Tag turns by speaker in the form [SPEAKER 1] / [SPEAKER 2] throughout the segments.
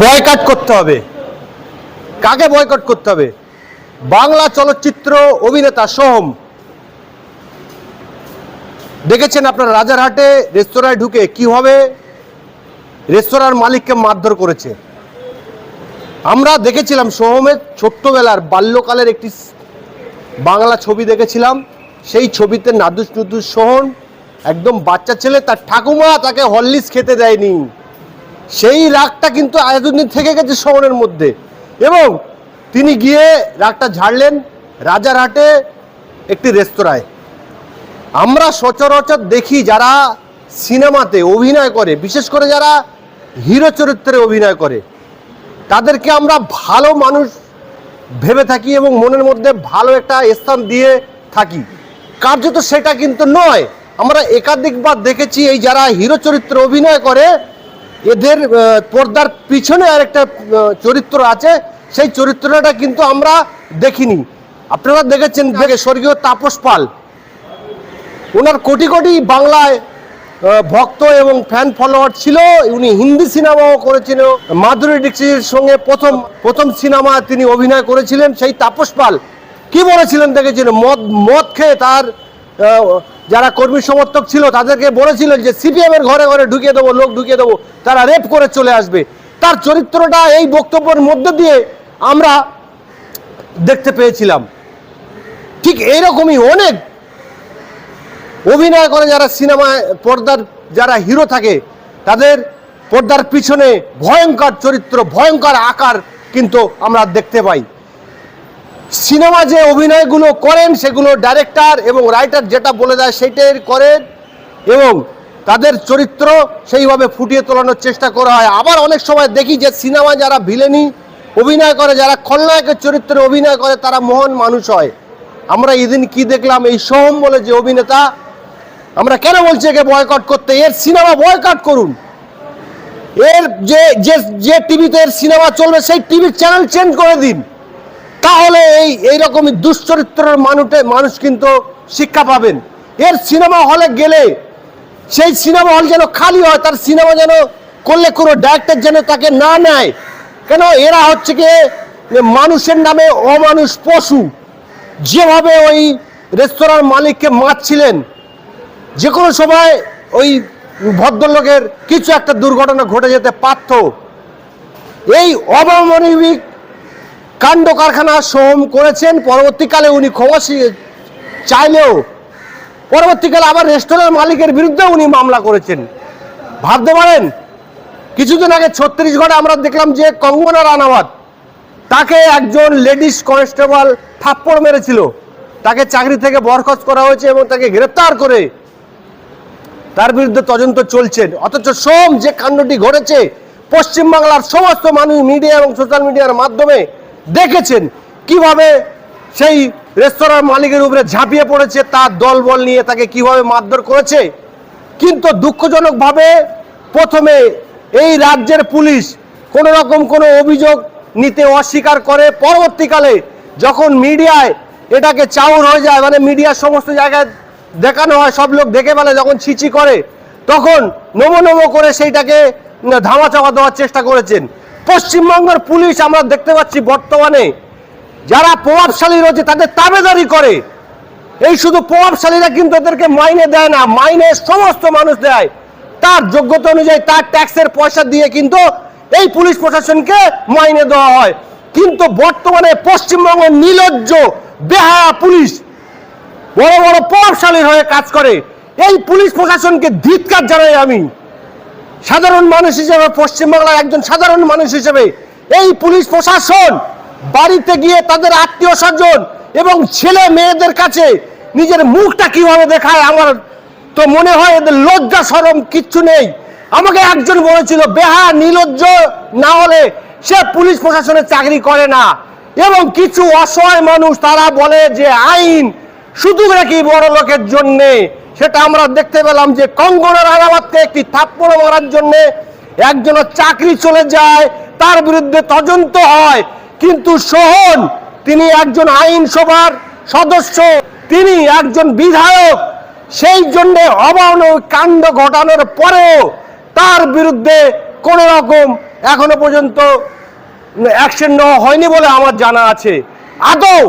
[SPEAKER 1] Boycott করতে হবে। কাকে বয়কট করতে হবে? বাংলা চলচ্চিত্র অভিনেতা সোহম। দেখেছেন আপনার রাজারহাটে রেস্তোরাঁয় ঢুকে কীভাবে রেস্তোরাঁর মালিককে মারধর করেছে। আমরা দেখেছিলাম সোহমের ছোট্টবেলার বাল্যকালের একটি বাংলা ছবি দেখেছিলাম। সেই ছবিতে নাদুস নুদুস সোহন একদম বাচ্চা ছেলে, তার ঠাকুমা তাকে হরলিক্স খেতে দেয়নি। সেই রাগটা কিন্তু এতদিন থেকে গেছে শহরের মধ্যে। এবং তিনি গিয়ে রাগটা ঝাড়লেন রাজারহাটে একটি রেস্তোরাঁয়। আমরা সচরাচর দেখি যারা সিনেমাতে অভিনয় করে, বিশেষ করে যারা হিরো চরিত্রে অভিনয় করে, তাদেরকে আমরা ভালো মানুষ ভেবে থাকি এবং মনের মধ্যে ভালো একটা স্থান দিয়ে থাকি। কার্যত সেটা কিন্তু নয়। আমরা একাধিকবার দেখেছি এই যারা হিরো চরিত্রে অভিনয় করে এদের পর্দার পিছনে আরেকটা চরিত্র আছে। সেই চরিত্রটা কিন্তু আমরা দেখিনি। আপনারা দেখেছেন স্বর্গীয় তাপস পাল। ওনার কোটি কোটি বাংলায় ভক্ত এবং ফ্যান ফলোয়ার ছিল। উনি হিন্দি সিনেমাও করেছিল। মাধুরী দীক্ষিতের সঙ্গে প্রথম প্রথম সিনেমা তিনি অভিনয় করেছিলেন। সেই তাপস পাল। কি বলেছিলেন দেখেছিলেন মদ মদ খেয়ে তার যারা কর্মী সমর্থক ছিল, তাদেরকে বলেছিলেন যে সিপিএম এর ঘরে ঘরে ঢুকিয়ে দেবো, লোক ঢুকিয়ে দেবো, তারা রেপ করে চলে আসবে। তার চরিত্রটা এই বক্তব্যের মধ্য দিয়ে আমরা দেখতে পেয়েছিলাম। ঠিক এইরকমই অনেক অভিনয় করে যারা সিনেমায় পর্দার যারা হিরো থাকে, তাদের পর্দার পিছনে ভয়ঙ্কর চরিত্র, ভয়ঙ্কর আকার কিন্তু আমরা দেখতে পাই। সিনেমা যে অভিনয়গুলো করেন, সেগুলো ডাইরেক্টর এবং রাইটার যেটা বলে দেয় সেটাই করেন এবং তাদের চরিত্র সেইভাবে ফুটিয়ে তোলানোর চেষ্টা করা হয়। আবার অনেক সময় দেখি যে সিনেমা যারা ভিলেনি অভিনয় করে, যারা খলনায়কের চরিত্রে অভিনয় করে, তারা মহান মানুষ হয়। আমরা এদিন কি দেখলাম? এই সোহম বলে যে অভিনেতা, আমরা কেন বলছি একে বয়কট করতে? এর সিনেমা বয়কট করুন। এর যে যে টিভিতে এর সিনেমা চলবে, সেই টিভির চ্যানেল চেঞ্জ করে দিন। তাহলে এই, এইরকমই দুশ্চরিত্রের মানুষে মানুষ কিন্তু শিক্ষা পাবেন। এর সিনেমা হলে গেলে সেই সিনেমা হল যেন খালি হয়, তার সিনেমা যেন করলে কোনো ডাইরেক্টর যেন তাকে না নেয়। কেন? এরা হচ্ছে কি মানুষের নামে অমানুষ পশু। যেভাবে ওই রেস্তোরাঁর মালিককে মারছিলেন যে কোনো সময় ওই ভদ্রলোকের কিছু একটা দুর্ঘটনা ঘটে যেতে পারত। এই অমানবিক কাণ্ড কারখানা সোহম করেছেন। পরবর্তীকালে উনি ক্ষমা চাইলেও পরবর্তীকালে আবার রেস্টুরেন্ট মালিকের বিরুদ্ধে উনি মামলা করেছেন। ভাবতে পারেন, কিছুদিন আগে ছত্রিশগড়ে আমরা দেখলাম যে কঙ্গনা রানাওয়াত তাকে একজন লেডিস কনস্টেবল থাপ্পড় মেরেছিল। তাকে চাকরি থেকে বরখাস্ত করা হয়েছে এবং তাকে গ্রেপ্তার করে তার বিরুদ্ধে তদন্ত চলছে। অথচ সোম যে কাণ্ডটি ঘটেছে, পশ্চিমবাংলার সমস্ত মানুষ মিডিয়া এবং সোশ্যাল মিডিয়ার মাধ্যমে দেখেছেন কীভাবে সেই রেস্তোরাঁর মালিকের উপরে ঝাঁপিয়ে পড়েছে, তার দলবল নিয়ে তাকে কীভাবে মারধর করেছে? কিন্তু দুঃখজনকভাবে প্রথমে এই রাজ্যের পুলিশ কোনো রকম কোনো অভিযোগ নিতে অস্বীকার করে। পরবর্তীকালে যখন মিডিয়ায় এটাকে চাউর হয়ে যায় মানে মিডিয়ার সমস্ত জায়গায় দেখানো হয়, সব লোক দেখে ফেলে, যখন ছিচি করে, তখন নমো নমো করে সেইটাকে ধামা চাপা দেওয়ার চেষ্টা করেছেন। পশ্চিমবঙ্গের পুলিশ আমরা দেখতে পাচ্ছি বর্তমানে যারা প্রভাবশালী রয়েছে, তাদের তাবেদারি করে। এই শুধু প্রভাবশালীরা কিন্তু এদেরকে মাইনে দেয় না, মাইনে সমস্ত মানুষ দেয়। তার যোগ্যতা অনুযায়ী তার ট্যাক্সের পয়সা দিয়ে কিন্তু এই পুলিশ প্রশাসনকে মাইনে দেওয়া হয়। কিন্তু বর্তমানে পশ্চিমবঙ্গের নির্লজ্জ বেহায়া পুলিশ বড় বড় প্রভাবশালীর হয়ে কাজ করে। এই পুলিশ প্রশাসনকে ধিৎকার জানাই আমি। সাধারণ মানুষ হিসেবে পশ্চিমবাংলার একজন সাধারণ মানুষ হিসেবে এই পুলিশ প্রশাসন বাড়িতে গিয়ে তাদের আত্মীয় স্বজন এবং ছেলে মেয়েদের কাছে নিজের মুখটা কীভাবে দেখায় আমার তো মনে হয় এদের লজ্জা সরম কিচ্ছু নেই। আমাকে একজন বলেছিল, বেহা, নিলজ্জ না হলে সে পুলিশ প্রশাসনে চাকরি করে না। এবং কিছু অসহায় মানুষ তারা বলে যে, আইন শুধু নাকি বড় লোকের জন্যে। সেটা আমরা দেখতে পেলাম যে কঙ্গনা রানাওয়াতকে একটি থাপ্পড় মারার জন্য একজনের চাকরি চলে যায়, তার বিরুদ্ধে তদন্ত হয়। কিন্তু সোহন, তিনি একজন আইনসভার সদস্য, তিনি একজন বিধায়ক। সেই জন্য অমানবিক কাণ্ড ঘটানোর পরেও তার বিরুদ্ধে কোনো রকম এখনও পর্যন্ত অ্যাকশন নেওয়া হয়নি বলে আমার জানা আছে। আদৌ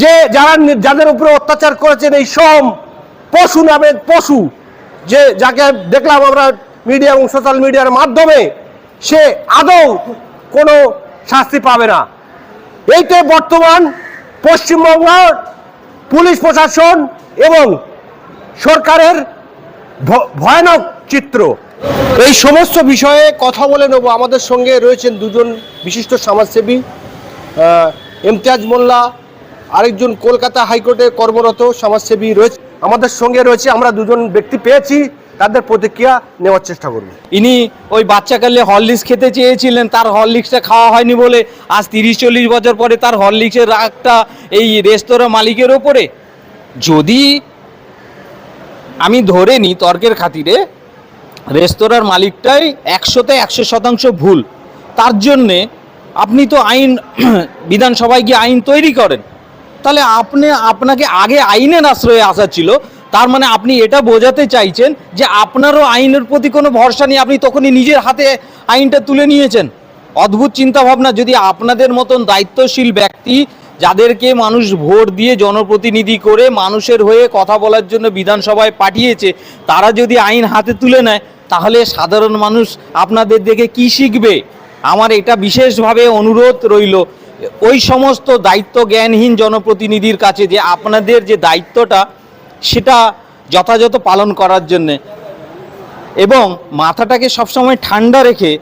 [SPEAKER 1] যে যারা যাদের উপরে অত্যাচার করেছেন এই সব পশু নামে পশু। যে যাকে দেখলাম আমরা মিডিয়া এবং সোশ্যাল মিডিয়ার মাধ্যমে, সে আদৌ কোনো শাস্তি পাবে না। এইটাই বর্তমান পশ্চিমবঙ্গের পুলিশ প্রশাসন এবং সরকারের ভয়ানক চিত্র। এই সমস্ত বিষয়ে কথা বলে নেব। আমাদের সঙ্গে রয়েছেন দুজন বিশিষ্ট সমাজসেবী ইমতিয়াজ মোল্লা, আরেকজন কলকাতা হাইকোর্টে কর্মরত সমাজসেবী রয়েছে। আমাদের সঙ্গে রয়েছে, আমরা দুজন ব্যক্তি পেয়েছি, তাদের প্রতিক্রিয়া নেওয়ার চেষ্টা করব।
[SPEAKER 2] ইনি ওই বাচ্চাকালে হরলিক্স খেতে চেয়েছিলেন, তার হরলিক্সটা খাওয়া হয়নি বলে আজ তিরিশ চল্লিশ বছর পরে তার হরলিক্সের রাগটা এই রেস্তোরাঁ মালিকের ওপরে। যদি আমি ধরে নিই তর্কের খাতিরে, রেস্তোরাঁর মালিকটাই একশোতে একশো শতাংশ ভুল। তার জন্যে আপনি তো আইন, বিধানসভায় গিয়ে আইন তৈরি করেন। তাহলে আপনি, আপনাকে আগে আইনের আশ্রয়ে আসা ছিল। তার মানে আপনি এটা বোঝাতে চাইছেন যে আপনারও আইনের প্রতি কোনো ভরসা নেই, আপনি তখনই নিজের হাতে আইনটা তুলে নিয়েছেন। অদ্ভুত চিন্তা ভাবনা যদি আপনাদের মতন দায়িত্বশীল ব্যক্তি যাদেরকে মানুষ ভোট দিয়ে জনপ্রতিনিধি করে মানুষের হয়ে কথা বলার জন্য বিধানসভায় পাঠিয়েছে, তারা যদি আইন হাতে তুলে নেয়, তাহলে সাধারণ মানুষ আপনাদের দেখে কি শিখবে? আমার এটা বিশেষভাবে অনুরোধ রইল। ওই সমস্ত দায়িত্ব জ্ঞানহীন জনপ্রতিনিধির কাছে যে আপনাদের যে দায়িত্বটা, সেটা যথাযথ পালন করার জন্যে। এবং মাথাটাকে সবসময় ঠান্ডা রেখে,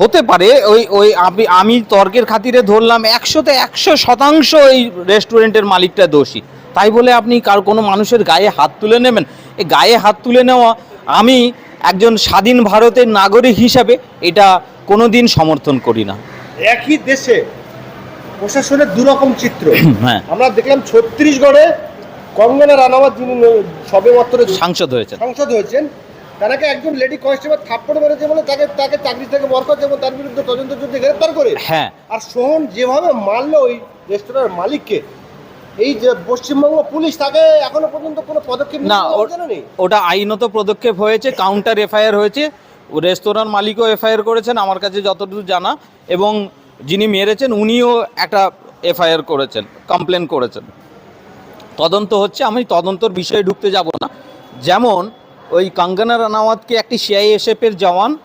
[SPEAKER 2] হতে পারে ওই ওই আমি আমি তর্কের খাতিরে ধরলাম একশোতে একশো শতাংশ এই রেস্টুরেন্টের মালিকটা দোষী। তাই বলে আপনি কার, কোনো মানুষের গায়ে হাত তুলে নেবেন? এই গায়ে হাত তুলে নেওয়া আমি একজন স্বাধীন ভারতের নাগরিক হিসাবে এটা কোনো দিন সমর্থন করি না।
[SPEAKER 1] একই দেশে প্রশাসনের দুরকম চিত্র।
[SPEAKER 2] হ্যাঁ।
[SPEAKER 1] আমরা দেখলাম ছত্তিশগড়ে কঙ্গনা রানাওয়াত যিনি ন- সবে মাত্র
[SPEAKER 2] সাংসদ হয়েছে
[SPEAKER 1] সংসদ হয়েছেন তাকে একজন লেডি কনস্টেবল থাপ্পড় মেরেছে বলে তাকে তাকে চাকরি থেকে বরকত এবং তার বিরুদ্ধে তদন্ত চলতে গ্রেপ্তার করে
[SPEAKER 2] হ্যাঁ।
[SPEAKER 1] আর সোহন যেভাবে মারলো ওই রেস্তোরাঁর মালিককে এই যে পশ্চিমবঙ্গ পুলিশ তাকে এখনও পর্যন্ত কোনো পদক্ষেপ
[SPEAKER 2] না ওটা আইনত পদক্ষেপ হয়েছে কাউন্টার এফআইআর হয়েছে রেস্তোরাঁর মালিকও এফআইআর করেছেন আমার কাছে যতটুকু জানা এবং যিনি মেরেছেন, উনিও একটা এফআইআর করেছেন কমপ্লেন করেছেন। তদন্ত হচ্ছে, আমি তদন্তর বিষয়ে ঢুকতে যাব না। যেমন, ওই কাঙ্গনা রানাওয়াতকে একটি সিআইএসএফের জওয়ান,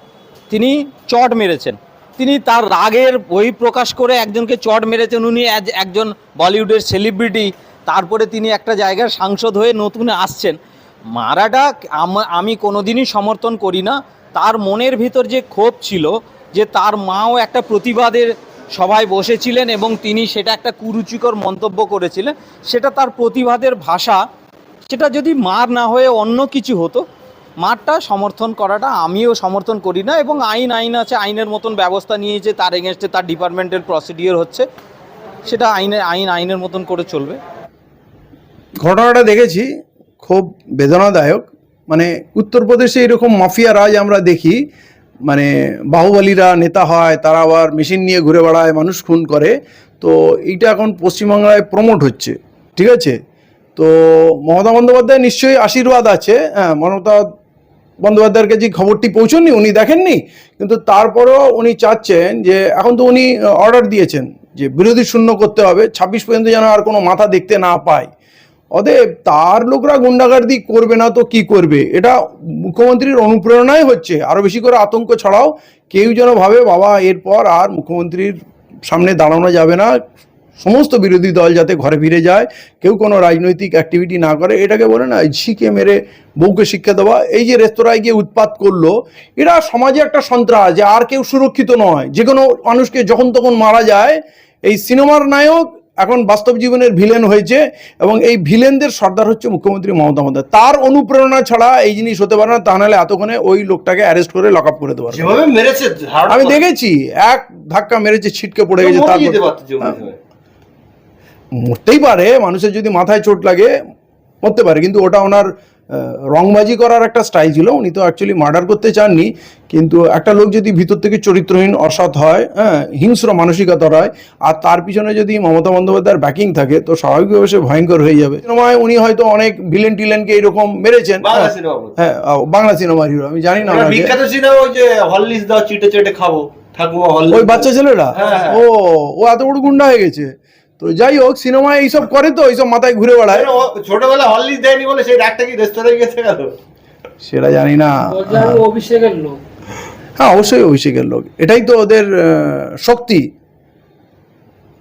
[SPEAKER 2] তিনি চট মেরেছেন। তিনি তার রাগের বই প্রকাশ করে একজনকে চট মেরেছেন। উনি একজন বলিউডের সেলিব্রিটি। তারপরে তিনি একটা জায়গার সাংসদ হয়ে নতুন আসছেন। মারাটা আম- কোনোদিনই সমর্থন করি না। তার মনের ভিতর যে ক্ষোভ ছিল, যে তার মাও একটা প্রতিবাদের সভায় বসেছিলেন এবং তিনি সেটা একটা কুরুচিকর মন্তব্য করেছিলেন। সেটা তার প্রতিবাদের ভাষা। সেটা যদি মার না হয়ে অন্য কিছু হতো, মারটা সমর্থন করাটা আমিও সমর্থন করি না এবং আইন আইন আছে, আইনের মতন ব্যবস্থা নিয়েছে, তার এগেনস্টে তার ডিপার্টমেন্টের প্রসিডিওর হচ্ছে। সেটা আইনে, আইন, আইনের মতন করে চলবে।
[SPEAKER 3] ঘটনাটা দেখেছি, খুব বেদনাদায়ক। মানে উত্তরপ্রদেশে এরকম মাফিয়া রাজ আমরা দেখি মানে বাহুবলীরা নেতা হয়, তারা আবার মেশিন নিয়ে ঘুরে বেড়ায়, মানুষ খুন করে। তো এইটা এখন পশ্চিমবাংলায় প্রমোট হচ্ছে, ঠিক আছে? তো মমতা বন্দ্যোপাধ্যায় নিশ্চয়ই আশীর্বাদ আছে হ্যাঁ মমতা বন্দ্যোপাধ্যায়ের কাছে খবরটি পৌঁছননি, উনি দেখেননি, কিন্তু তারপরেও উনি চাচ্ছেন যে, এখন তো উনি অর্ডার দিয়েছেন যে বিরোধী শূন্য করতে হবে, ছাব্বিশ পর্যন্ত যেন আর কোনো মাথা দেখতে না পায়। অতএব তার লোকরা গুন্ডাগার্দি করবে না তো কি করবে? এটা মুখ্যমন্ত্রীর অনুপ্রেরণাই হচ্ছে। আরও বেশি করে আতঙ্ক ছাড়াও। কেউ যেন ভাবে, বাবা, এরপর আর মুখ্যমন্ত্রীর সামনে দাঁড়ানো যাবে না। সমস্ত বিরোধী দল যাতে ঘরে ফিরে যায়। কেউ কোনো রাজনৈতিক অ্যাক্টিভিটি না করে। এটাকে বলে না, ঝিকে মেরে বউকে শিক্ষা দেওয়া। এই যে রেস্তোরাঁয় গিয়ে উৎপাত করল, এরা সমাজে একটা সন্ত্রাস যে আর কেউ সুরক্ষিত নয়। যে কোনো মানুষকে যখন তখন মারা যায়। এই সিনেমার নায়ক এখন বাস্তব জীবনের ভিলেন হয়েছে এবং এই ভিলেনদের সর্দার হচ্ছে মুখ্যমন্ত্রী মমতা বন্দ্যোপাধ্যায়। তার অনুপ্রেরণা ছাড়া এই জিনিস হতে পারে না তা নাহলে এতক্ষণে ওই লোকটাকে অ্যারেস্ট করে লক আপ করে
[SPEAKER 1] ধাড়
[SPEAKER 3] আমি দেখেছি এক ধাক্কা মেরেছে ছিটকে পড়ে গেছে তারপর
[SPEAKER 1] পারতো যে কোনো সময়।
[SPEAKER 3] মরতেই পারে মানুষের যদি মাথায় চোট লাগে হতে পারে কিন্তু ওটা ওনার রংবাজি করার একটা স্টাইল ছিল। উনি তো অ্যাকচুয়ালি মার্ডার করতে চাননি কিন্তু একটা লোক যদি ভিতর থেকে চরিত্রহীন অসৎ হয় হ্যাঁ হিংস্র মানসিকতার হয় আর তার পিছনে যদি মমতা বন্দ্যোপাধ্যায়ের ব্যাকিং থাকে তো স্বাভাবিকভাবে সে ভয়ঙ্কর হয়ে যাবে। সিনেমায় উনি হয়তো অনেক ভিলেন টিলেনকে এরকম মেরেছেন। হ্যাঁ, হ্যাঁ বাংলা সিনেমার হিরো আমি জানি না
[SPEAKER 1] বিখ্যাত সিনেমা ওই যে হরলিক্স দাও চিটে চেটে খাব ঠাকুমা
[SPEAKER 3] ওই বাচ্চা ছেলেরা
[SPEAKER 1] হ্যাঁ, হ্যাঁ।
[SPEAKER 3] ও ও এত বড় গুন্ডা হয়ে গেছে। তো যাই হোক সিনেমায় এইসব করে তো এইসব মাথায় ঘুরে বেড়ায়।
[SPEAKER 1] ও ছোটবেলা হরলিক্স দেয়নি বলে সেই রাগটা কি রেস্তোরাঁয় গেছে গেল?
[SPEAKER 3] সেটা জানি না।
[SPEAKER 4] অভিষেকের লোক।
[SPEAKER 3] হ্যাঁ অবশ্যই অভিষেকের লোক। এটাই তো ওদের শক্তি।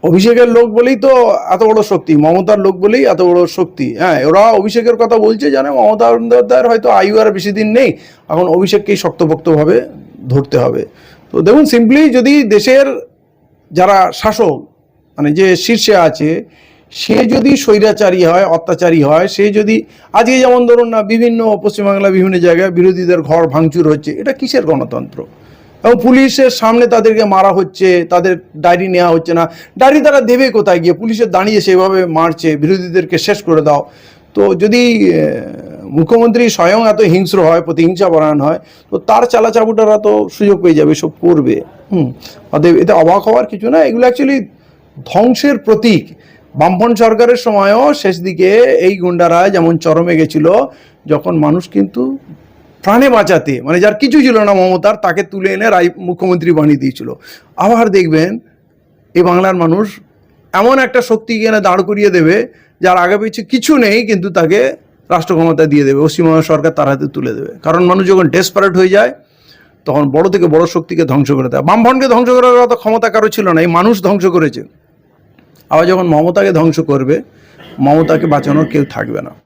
[SPEAKER 3] অভিষেকের লোক বলেই তো এত বড় শক্তি। মমতার লোক বলেই এত বড় শক্তি। হ্যাঁ ওরা অভিষেকের কথা বলছে জানে মমতা বন্দ্যোপাধ্যায়ের হয়তো আয়ু আর বেশি দিন নেই। এখন অভিষেককেই শক্তপোক্তভাবে ধরতে হবে। তো দেখুন সিম্পলি যদি দেশের যারা শাসক মানে যে শীর্ষে আছে, সে যদি স্বৈরাচারী হয়, অত্যাচারী হয়, সে যদি, আজকে যেমন ধরুন না, বিভিন্ন পশ্চিমবাংলা বিভিন্ন জায়গায় বিরোধীদের ঘর ভাঙচুর হচ্ছে, এটা কিসের গণতন্ত্র? এবং পুলিশের সামনে তাদেরকে মারা হচ্ছে, তাদের ডায়েরি নেওয়া হচ্ছে না। ডায়েরি তারা দেবে কোথায় গিয়ে? পুলিশের দাঁড়িয়ে সেভাবে মারছে, বিরোধীদেরকে শেষ করে দাও। তো যদি মুখ্যমন্ত্রী স্বয়ং এত হিংস্র হয়, প্রতিহিংসা পরায়ণ হয়, তো তার চালাচাবুটারা তো সুযোগ পেয়ে যাবে, সব করবে। হুম, অতএব এতে অবাক হওয়ার কিছু না, এগুলো অ্যাকচুয়ালি ধ্বংসের প্রতীক। বামপন্থ সরকারের সময়ও শেষ দিকে এই গুন্ডারা যেমন চরমে গেছিল, যখন মানুষ কিন্তু প্রাণে বাঁচাতে মানে যার কিছু ছিল না মমতার, তাকে তুলে এনে রায়, মুখ্যমন্ত্রী বানিয়ে দিয়েছিল। আবার দেখবেন, এই বাংলার মানুষ এমন একটা শক্তিকে এনে দাঁড় করিয়ে দেবে, যার আগে পিছু কিছু নেই, কিন্তু তাকে রাষ্ট্র ক্ষমতা দিয়ে দেবে। পশ্চিমবঙ্গ সরকার তার হাতে তুলে দেবে। কারণ মানুষ যখন ডেসপারেট হয়ে যায়, তখন বড় থেকে বড় শক্তিকে ধ্বংস করে দেয়। বামফ্রন্টকে ধ্বংস করার অত ক্ষমতা কারও ছিল না, এই মানুষ ধ্বংস করেছে। আবার যখন মমতাকে ধ্বংস করবে মমতাকে বাঁচানোর কেউ থাকবে না।